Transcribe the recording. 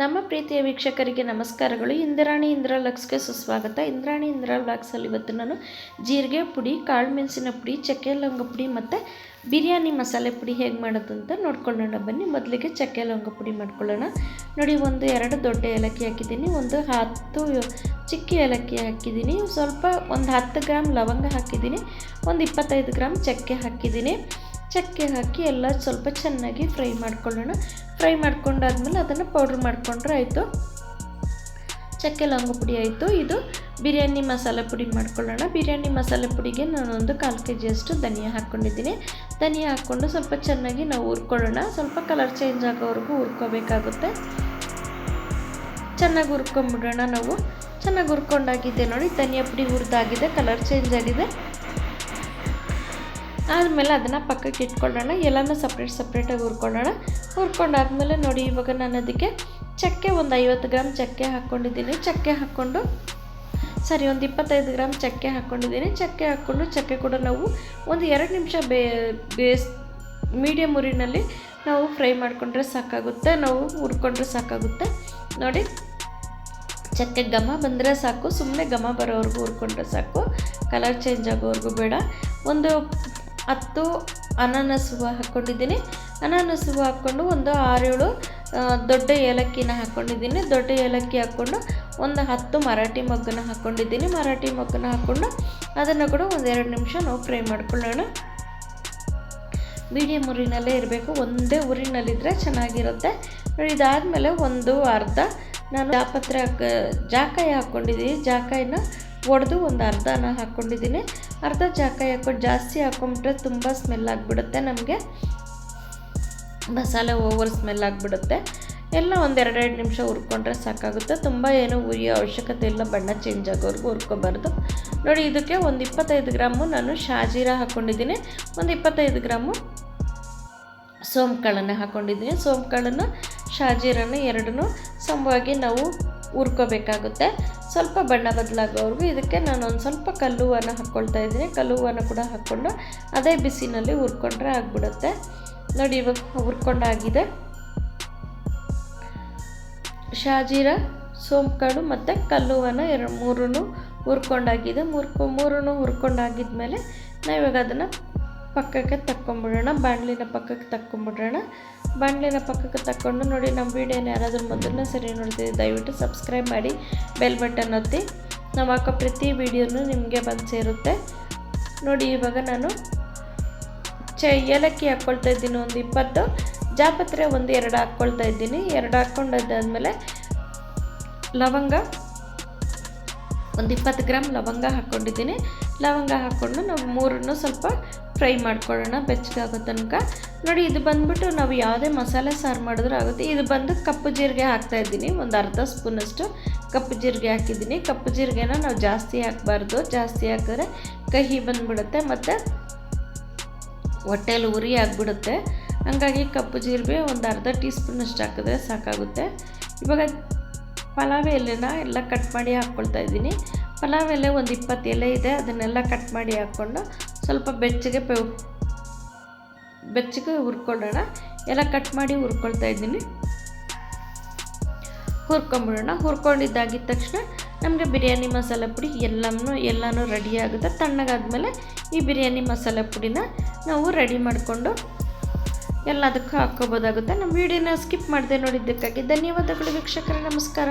ನಮ್ಮ ಪ್ರೀತಿಯ ವೀಕ್ಷಕರಿಗೆ ನಮಸ್ಕಾರಗಳು. ಇಂದ್ರಾಣಿ ಇಂದ್ರ ಲಕ್ಸ್ಗೆ ಸುಸ್ವಾಗತ. ಇಂದ್ರಾಣಿ ಇಂದ್ರ ಲಕ್ಸಲ್ಲಿ ಇವತ್ತು ನಾನು ಜೀರಿಗೆ ಪುಡಿ, ಕಾಳು ಮೆಣಸಿನ ಪುಡಿ, ಚಕ್ಕೆ ಲವಂಗ ಪುಡಿ ಮತ್ತು ಬಿರಿಯಾನಿ ಮಸಾಲೆ ಪುಡಿ ಹೇಗೆ ಮಾಡೋದು ಅಂತ ನೋಡ್ಕೊಳ್ಳೋಣ. ಬನ್ನಿ, ಮೊದಲಿಗೆ ಚಕ್ಕೆ ಲವಂಗ ಪುಡಿ ಮಾಡ್ಕೊಳ್ಳೋಣ. ನೋಡಿ, ಒಂದು ಎರಡು ದೊಡ್ಡ ಏಲಕ್ಕಿ ಹಾಕಿದ್ದೀನಿ, ಒಂದು ಹತ್ತು ಚಿಕ್ಕ ಏಲಕ್ಕಿ ಹಾಕಿದ್ದೀನಿ, ಸ್ವಲ್ಪ ಒಂದು ಹತ್ತು ಗ್ರಾಮ್ ಲವಂಗ ಹಾಕಿದ್ದೀನಿ, ಒಂದು ಇಪ್ಪತ್ತೈದು ಗ್ರಾಮ್ ಚಕ್ಕೆ ಹಾಕಿದ್ದೀನಿ. ಚಕ್ಕೆ ಹಾಕಿ ಎಲ್ಲ ಸ್ವಲ್ಪ ಚೆನ್ನಾಗಿ ಫ್ರೈ ಮಾಡ್ಕೊಳ್ಳೋಣ. ಫ್ರೈ ಮಾಡ್ಕೊಂಡಾದ್ಮೇಲೆ ಅದನ್ನು ಪೌಡ್ರ್ ಮಾಡಿಕೊಂಡ್ರೆ ಆಯಿತು. ಚಕ್ಕೆ ಲವಂಗ ಪುಡಿ ಆಯಿತು. ಇದು ಬಿರಿಯಾನಿ ಮಸಾಲೆ ಪುಡಿ ಮಾಡ್ಕೊಳ್ಳೋಣ. ಬಿರಿಯಾನಿ ಮಸಾಲೆ ಪುಡಿಗೆ ನಾನೊಂದು ಕಾಲು ಕೆ ಜಿಯಷ್ಟು ಧನಿಯಾ ಹಾಕ್ಕೊಂಡಿದ್ದೀನಿ. ಧನಿಯಾ ಹಾಕ್ಕೊಂಡು ಸ್ವಲ್ಪ ಚೆನ್ನಾಗಿ ನಾವು ಹುರ್ಕೊಳ್ಳೋಣ. ಸ್ವಲ್ಪ ಕಲರ್ ಚೇಂಜ್ ಆಗೋವರೆಗೂ ಹುರ್ಕೋಬೇಕಾಗುತ್ತೆ. ಚೆನ್ನಾಗಿ ಹುರ್ಕೊಂಬಿಡೋಣ ನಾವು. ಚೆನ್ನಾಗಿ ಹುರ್ಕೊಂಡಾಗಿದ್ದೆ ನೋಡಿ. ಧನಿಯಾ ಪುಡಿ ಹುರಿದಾಗಿದೆ. ಕಲರ್ ಚೇಂಜ್ ಆಗಿದೆ. ಆದಮೇಲೆ ಅದನ್ನು ಪಕ್ಕಕ್ಕೆ ಇಟ್ಕೊಳ್ಳೋಣ. ಎಲ್ಲನೂ ಸಪ್ರೇಟ್ ಸಪ್ರೇಟಾಗಿ ಹುರ್ಕೊಳ್ಳೋಣ. ಹುರ್ಕೊಂಡಾದ್ಮೇಲೆ ನೋಡಿ, ಇವಾಗ ನಾನು ಅದಕ್ಕೆ ಚಕ್ಕೆ ಒಂದು ಐವತ್ತು ಗ್ರಾಮ್ ಚಕ್ಕೆ ಹಾಕ್ಕೊಂಡಿದ್ದೀನಿ. ಚಕ್ಕೆ ಹಾಕ್ಕೊಂಡು, ಸರಿ, ಒಂದು ಇಪ್ಪತ್ತೈದು ಗ್ರಾಮ್ ಚಕ್ಕೆ ಹಾಕ್ಕೊಂಡಿದ್ದೀನಿ. ಚಕ್ಕೆ ಹಾಕ್ಕೊಂಡು, ಚಕ್ಕೆ ಕೂಡ ನಾವು ಒಂದು ಎರಡು ನಿಮಿಷ ಬೇ, ಬೇಸ್ ಮೀಡಿಯಮ್ ಉರಿನಲ್ಲಿ ನಾವು ಫ್ರೈ ಮಾಡಿಕೊಂಡ್ರೆ ಸಾಕಾಗುತ್ತೆ. ನಾವು ಹುರ್ಕೊಂಡ್ರೆ ಸಾಕಾಗುತ್ತೆ. ನೋಡಿ, ಚಕ್ಕೆ ಘಮ ಬಂದರೆ ಸಾಕು. ಸುಮ್ಮನೆ ಘಮ ಬರೋವರೆಗೂ ಹುರ್ಕೊಂಡ್ರೆ ಸಾಕು. ಕಲರ್ ಚೇಂಜ್ ಆಗೋವರೆಗೂ ಬೇಡ. ಒಂದು ಹತ್ತು ಅನಾನಸ್ ಹೂವು ಹಾಕ್ಕೊಂಡಿದ್ದೀನಿ. ಅನಾನಸ್ ಹೂವು ಹಾಕ್ಕೊಂಡು ಒಂದು ಆರೇಳು ದೊಡ್ಡ ಏಲಕ್ಕಿನ ಹಾಕ್ಕೊಂಡಿದ್ದೀನಿ. ದೊಡ್ಡ ಏಲಕ್ಕಿ ಹಾಕ್ಕೊಂಡು ಒಂದು ಹತ್ತು ಮರಾಠಿ ಮೊಗ್ಗನ ಹಾಕ್ಕೊಂಡಿದ್ದೀನಿ. ಮರಾಠಿ ಮೊಗ್ಗನ ಹಾಕ್ಕೊಂಡು ಅದನ್ನು ಕೂಡ ಒಂದು ಎರಡು ನಿಮಿಷ ನಾವು ಫ್ರೈ ಮಾಡ್ಕೊಳ್ಳೋಣ. ಮೀಡಿಯಮ್ ಉರಿನಲ್ಲೇ ಇರಬೇಕು. ಒಂದೇ ಉರಿನಲ್ಲಿದ್ದರೆ ಚೆನ್ನಾಗಿರುತ್ತೆ. ಇದಾದಮೇಲೆ ಒಂದು ಅರ್ಧ ನಾನು ಜಾಪತ್ರೆ ಹಾಕ ಜಾಕಾಯಿ ಹಾಕ್ಕೊಂಡಿದ್ದೀನಿ. ಜಾಕಾಯಿನ ಒಡೆದು ಒಂದು ಅರ್ಧನ ಹಾಕ್ಕೊಂಡಿದ್ದೀನಿ. ಅರ್ಧ ಜಾಕ ಹಾಕೊಂಡು ಜಾಸ್ತಿ ಹಾಕ್ಕೊಂಬಿಟ್ರೆ ತುಂಬ ಸ್ಮೆಲ್ ಆಗಿಬಿಡುತ್ತೆ. ನಮಗೆ ಮಸಾಲೆ ಓವರ್ ಸ್ಮೆಲ್ ಆಗಿಬಿಡುತ್ತೆ. ಎಲ್ಲ ಒಂದು ಎರಡೆರಡು ನಿಮಿಷ ಹುರ್ಕೊಂಡ್ರೆ ಸಾಕಾಗುತ್ತೆ. ತುಂಬ ಏನು ಉರಿಯ ಅವಶ್ಯಕತೆ ಇಲ್ಲ. ಬಣ್ಣ ಚೇಂಜ್ ಆಗೋವರೆಗೂ ಹುರ್ಕೋಬಾರ್ದು. ನೋಡಿ, ಇದಕ್ಕೆ ಒಂದು ಇಪ್ಪತ್ತೈದು ಗ್ರಾಮು ನಾನು ಶಾಜೀರ ಹಾಕ್ಕೊಂಡಿದ್ದೀನಿ ಒಂದು ಇಪ್ಪತ್ತೈದು ಗ್ರಾಮು ಸೋಂಕಾಳನ್ನು ಹಾಕ್ಕೊಂಡಿದ್ದೀನಿ ಸೋಂಕಾಳನ್ನು ಶಾಜೀರನ್ನು ಎರಡನ್ನೂ ಸಮವಾಗಿ ನಾವು ಹುರ್ಕೋಬೇಕಾಗುತ್ತೆ. ಸ್ವಲ್ಪ ಬಣ್ಣ ಬದಲಾಗೋವರೆಗೂ ಇದಕ್ಕೆ ನಾನು ಒಂದು ಸ್ವಲ್ಪ ಕಲ್ಲುವನ್ನು ಹಾಕ್ಕೊಳ್ತಾ ಇದ್ದೀನಿ. ಕಲ್ಲುವನ್ನು ಕೂಡ ಹಾಕ್ಕೊಂಡು ಅದೇ ಬಿಸಿನಲ್ಲಿ ಹುರ್ಕೊಂಡ್ರೆ ಆಗಿಬಿಡುತ್ತೆ. ನೋಡಿ ಇವಾಗ ಹುರ್ಕೊಂಡಾಗಿದೆ. ಶಾಜೀರ ಸೋಂಕಾಳು ಮತ್ತು ಕಲ್ಲುವನ್ನು ಎರಡು ಮೂರೂ ಹುರ್ಕೊಂಡಾಗಿದೆ. ಮುರ್ಕೊ ಮೂರೂ ಹುರ್ಕೊಂಡಾಗಿದ್ಮೇಲೆ ನಾವು ಇವಾಗ ಅದನ್ನು ಪಕ್ಕಕ್ಕೆ ತಕ್ಕೊಂಬಿಡೋಣ ಬಾಣಲಿನ ಪಕ್ಕಕ್ಕೆ ತಕ್ಕೊಂಬಿಡೋಣ. ಬಾಣಲಿನ ಪಕ್ಕಕ್ಕೆ ತಕ್ಕೊಂಡು ನೋಡಿ ನಮ್ಮ ವೀಡಿಯೋನ ಯಾರಾದರೂ ಮೊದಲನೇ ಸರಿ ನೋಡ್ತೀವಿ ದಯವಿಟ್ಟು ಸಬ್ಸ್ಕ್ರೈಬ್ ಮಾಡಿ, ಬೆಲ್ ಬಟನ್ ಒತ್ತಿ. ನಾವು ಹಾಕೋ ಪ್ರತಿ ವಿಡಿಯೋನು ನಿಮಗೆ ಬಂದು ಸೇರುತ್ತೆ. ನೋಡಿ ಇವಾಗ ನಾನು ಚ ಏಲಕ್ಕಿ ಹಾಕ್ಕೊಳ್ತಾ ಇದ್ದೀನಿ, ಒಂದು ಇಪ್ಪತ್ತು. ಜಾಪತ್ರೆ ಒಂದು ಎರಡು ಹಾಕ್ಕೊಳ್ತಾ ಇದ್ದೀನಿ. ಎರಡು ಹಾಕ್ಕೊಂಡಾದ್ಮೇಲೆ ಲವಂಗ ಒಂದು ಇಪ್ಪತ್ತು ಗ್ರಾಮ್ ಲವಂಗ ಹಾಕ್ಕೊಂಡಿದ್ದೀನಿ ಲವಂಗ ಹಾಕ್ಕೊಂಡು ನಾವು ಮೂರನ್ನು ಸ್ವಲ್ಪ ಫ್ರೈ ಮಾಡ್ಕೊಳ್ಳೋಣ, ಬೆಚ್ಚಗಾಗೋ ತನಕ. ನೋಡಿ, ಇದು ಬಂದ್ಬಿಟ್ಟು ನಾವು ಯಾವುದೇ ಮಸಾಲೆ ಸಾರು ಮಾಡಿದ್ರೂ ಆಗುತ್ತೆ. ಇದು ಬಂದು ಕಪ್ಪು ಜೀರಿಗೆ ಹಾಕ್ತಾ ಇದ್ದೀನಿ. ಒಂದು ಅರ್ಧ ಸ್ಪೂನಷ್ಟು ಕಪ್ಪು ಜೀರಿಗೆ ಹಾಕಿದ್ದೀನಿ. ಕಪ್ಪು ಜೀರಿಗೆನ ನಾವು ಜಾಸ್ತಿ ಹಾಕಬಾರ್ದು. ಜಾಸ್ತಿ ಹಾಕಿದ್ರೆ ಕಹಿ ಬಂದುಬಿಡುತ್ತೆ ಮತ್ತು ಹೊಟ್ಟೆಯಲ್ಲಿ ಉರಿ ಆಗಿಬಿಡುತ್ತೆ. ಹಾಗಾಗಿ ಕಪ್ಪು ಜೀರಿಗೆ ಒಂದು ಅರ್ಧ ಟೀ ಸ್ಪೂನಷ್ಟು ಹಾಕಿದ್ರೆ ಸಾಕಾಗುತ್ತೆ. ಇವಾಗ ಪಲಾವ್ ಎಲೆನ ಎಲ್ಲ ಕಟ್ ಮಾಡಿ ಹಾಕ್ಕೊಳ್ತಾ ಇದ್ದೀನಿ. ಪಲಾವ್ ಎಲೆ ಒಂದು ಇಪ್ಪತ್ತು ಎಲೆ ಇದೆ. ಅದನ್ನೆಲ್ಲ ಕಟ್ ಮಾಡಿ ಹಾಕ್ಕೊಂಡು ಸ್ವಲ್ಪ ಬೆಚ್ಚಗೆ ಪೆ ಬೆಚ್ಚಗೆ ಹುರ್ಕೊಳ್ಳೋಣ. ಎಲ್ಲ ಕಟ್ ಮಾಡಿ ಹುರ್ಕೊಳ್ತಾ ಇದ್ದೀನಿ. ಹುರ್ಕೊಂಬಿಡೋಣ. ಹುರ್ಕೊಂಡಿದ್ದಾಗಿದ್ದ ತಕ್ಷಣ ನಮಗೆ ಬಿರಿಯಾನಿ ಮಸಾಲೆ ಪುಡಿ ಎಲ್ಲನೂ ಎಲ್ಲನೂ ರೆಡಿ ಆಗುತ್ತೆ. ತಣ್ಣಗಾದ್ಮೇಲೆ ಈ ಬಿರಿಯಾನಿ ಮಸಾಲೆ ಪುಡಿನ ನಾವು ರೆಡಿ ಮಾಡಿಕೊಂಡು ಎಲ್ಲದಕ್ಕೂ ಹಾಕ್ಕೋಬೋದಾಗುತ್ತೆ. ನಮ್ಮ ವೀಡಿಯೋನ ಸ್ಕಿಪ್ ಮಾಡಿದೆ ನೋಡಿದ್ದಕ್ಕಾಗಿ ಧನ್ಯವಾದಗಳು ವೀಕ್ಷಕರ. ನಮಸ್ಕಾರ.